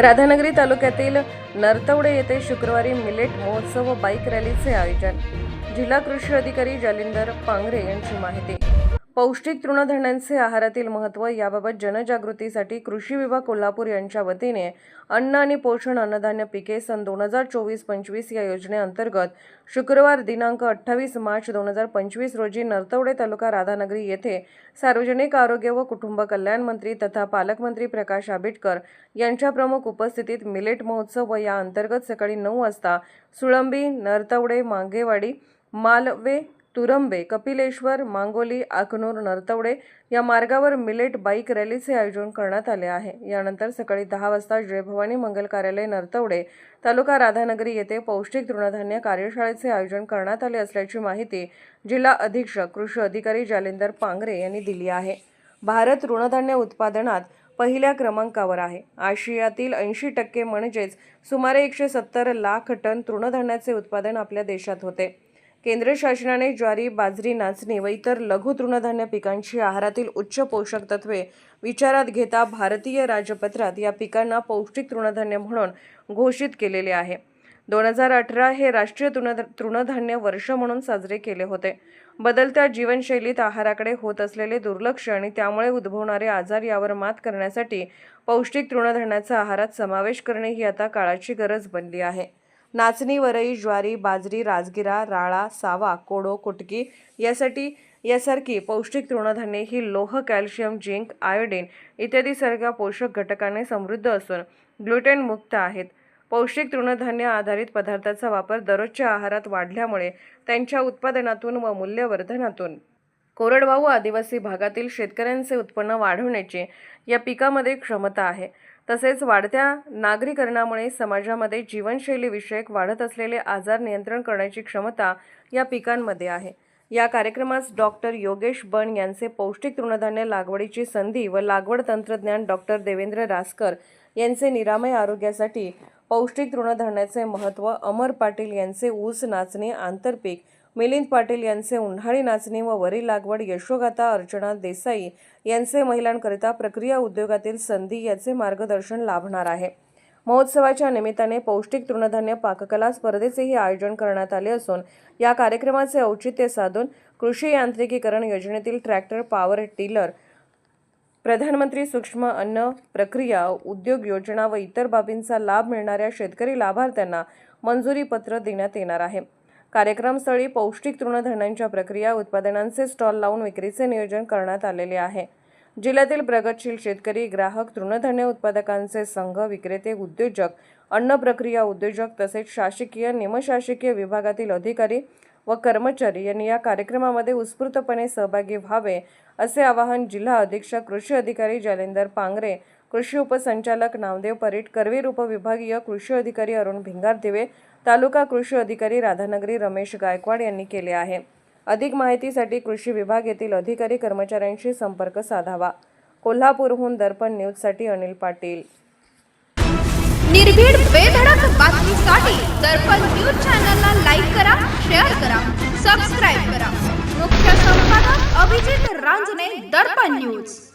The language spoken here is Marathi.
राधानगरी तालुक्यातील नरतवडे येथे शुक्रवारी मिलेट महोत्सव व बाईक रॅलीचे आयोजन. जिल्हा कृषी अधिकारी जालिंदर पांगरे यांची माहिती. पौष्टिक तृणधान्यांचे आहारातील महत्त्व याबाबत जनजागृतीसाठी कृषी विभाग कोल्हापूर यांच्या वतीने अन्न आणि पोषण अन्नधान्य पिके सन दोन हजार चोवीस पंचवीस या योजनेअंतर्गत शुक्रवार दिनांक अठ्ठावीस मार्च दोन हजार पंचवीस रोजी नरतवडे तालुका राधानगरी येथे सार्वजनिक आरोग्य व कुटुंब कल्याण मंत्री तथा पालकमंत्री प्रकाश आंबेडकर यांच्या प्रमुख उपस्थितीत मिलेट महोत्सव व या अंतर्गत सकाळी नऊ वाजता सुळंबी नरतवडे मांगेवाडी मालवे तुरंबे कपिलेश्वर मांगोली आकनूर नरतवडे या मार्गावर मिलेट बाईक रॅलीचे आयोजन करण्यात आले आहे. यानंतर सकाळी दहा वाजता जयभवानी मंगल कार्यालय नरतवडे तालुका राधानगरी येथे पौष्टिक तृणधान्य कार्यशाळेचे आयोजन करण्यात आले असल्याची माहिती जिल्हा अधीक्षक कृषी अधिकारी जालिंदर पांगरे यांनी दिली आहे. भारत तृणधान्य उत्पादनात पहिल्या क्रमांकावर आहे. आशियातील ऐंशी टक्के म्हणजेच सुमारे एकशे सत्तर लाख टन तृणधान्याचे उत्पादन आपल्या देशात होते. केंद्र शासनाने ज्वारी बाजरी नाचणी व इतर लघु तृणधान्य पिकांची आहारातील उच्च पोषक तत्वे विचारात घेता भारतीय राजपत्रात या पिकांना पौष्टिक तृणधान्य म्हणून घोषित केलेले आहे. दोन हजार अठरा हे राष्ट्रीय तृण तृणधान्य वर्ष म्हणून साजरे केले होते. बदलत्या जीवनशैलीत आहाराकडे होत असलेले दुर्लक्ष आणि त्यामुळे उद्भवणारे आजार यावर मात करण्यासाठी पौष्टिक तृणधान्याचा आहारात समावेश करणे ही आता काळाची गरज बनली आहे. नाचणी वरई ज्वारी बाजरी राजगिरा राळा सावा कोडो कुटकी यासाठी यासारखी पौष्टिक तृणधान्ये ही लोह कॅल्शियम झिंक आयोडीन इत्यादी सारख्या पोषक घटकाने समृद्ध असून ग्लुटेन मुक्त आहेत. पौष्टिक तृणधान्य आधारित पदार्थाचा वापर दररोजच्या आहारात वाढल्यामुळे त्यांच्या उत्पादनातून व मूल्यवर्धनातून. कोरडवाहू आदिवासी भागातील शेतकऱ्यांचे उत्पन्न वाढवण्याची या पिकामध्ये क्षमता आहे. तसेच वाढत्या नागरीकरणामुळे समाजामध्ये जीवनशैलीविषयक वाढत असलेले आजार नियंत्रण करण्याची क्षमता या पिकांमध्ये आहे. या कार्यक्रमास डॉक्टर योगेश बन यांचे पौष्टिक तृणधान्य लागवडीची संधी व लागवड तंत्रज्ञान डॉक्टर देवेंद्र रासकर यांचे निरामय आरोग्यासाठी पौष्टिक तृणधान्याचे महत्त्व अमर पाटील यांचे ऊस नाचणी आंतरपीक मिलिंद पाटील यांचे उन्हाळी नाचणी व वरी लागवड यशोगाथा अर्चना देसाई यांचे महिलांकरिता प्रक्रिया उद्योगातील संधी याचे मार्गदर्शन लाभणार आहे. महोत्सवाच्या निमित्ताने पौष्टिक तृणधान्य पाककला स्पर्धेचेही आयोजन करण्यात आले असून या कार्यक्रमाचे औचित्य साधून कृषी यांत्रिकीकरण योजनेतील ट्रॅक्टर पॉवर टिलर प्रधानमंत्री सूक्ष्म अन्न प्रक्रिया उद्योग योजना व इतर बाबींचा लाभ मिळणाऱ्या शेतकरी लाभार्थ्यांना मंजुरी पत्र देण्यात येणार आहे. कार्यक्रमस्थळी पौष्टिक तृणधान्यांच्या प्रक्रिया उत्पादनांचे स्टॉल लावून विक्रीचे नियोजन करण्यात आलेले आहे. जिल्ह्यातील प्रगतशील शेतकरी ग्राहक तृणधान्य उत्पादकांचे संघ विक्रेते उद्योजक अन्न प्रक्रिया उद्योजक तसेच शासकीय निमशासकीय विभागातील अधिकारी व कर्मचारी यांनी या कार्यक्रमामध्ये उत्स्फूर्तपणे सहभागी व्हावे असे आवाहन जिल्हा अधीक्षक कृषी अधिकारी जालेंदर पांगरे कृषी उपसंचालक नामदेव परीट करवीर उपविभागीय कृषी अधिकारी अरुण भिंगारदिवे तालुका कृषी अधिकारी राधानगरी रमेश गायकवाड यांनी केले आहे. अधिक माहितीसाठी कृषी विभाग येथील अधिकारी कर्मचाऱ्यांशी संपर्क साधावा. कोल्हापूरहून दर्पण न्यूजसाठी अनिल पाटील. निर्भीड बेधडक बातमीसाठी दर्पण न्यूज चॅनलला लाईक करा शेअर करा सबस्क्राईब करा. मुख्य संपादक अभिजित रांजणे दर्पण न्यूज.